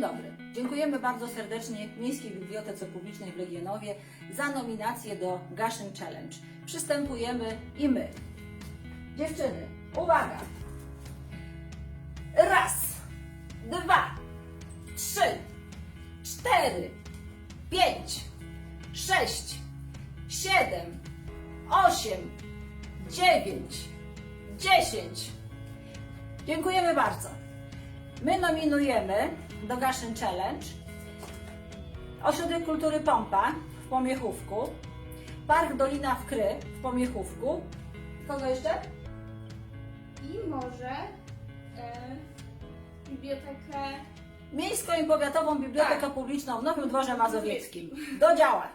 Dobry. Dziękujemy bardzo serdecznie Miejskiej Bibliotece Publicznej w Legionowie za nominację do Gaszyn Challenge. Przystępujemy i my. Dziewczyny, uwaga! Raz, dwa, trzy, cztery, pięć, sześć, siedem, osiem, dziewięć, dziesięć. Dziękujemy bardzo. My nominujemy do Gaszyn Challenge Ośrodek Kultury Pompa w Pomiechówku, Park Dolina w Kry w Pomiechówku. Kogo jeszcze? I może e, bibliotekę Miejską i Powiatową Bibliotekę Tak. Publiczną w Nowym Dworze Mazowieckim. Do działa!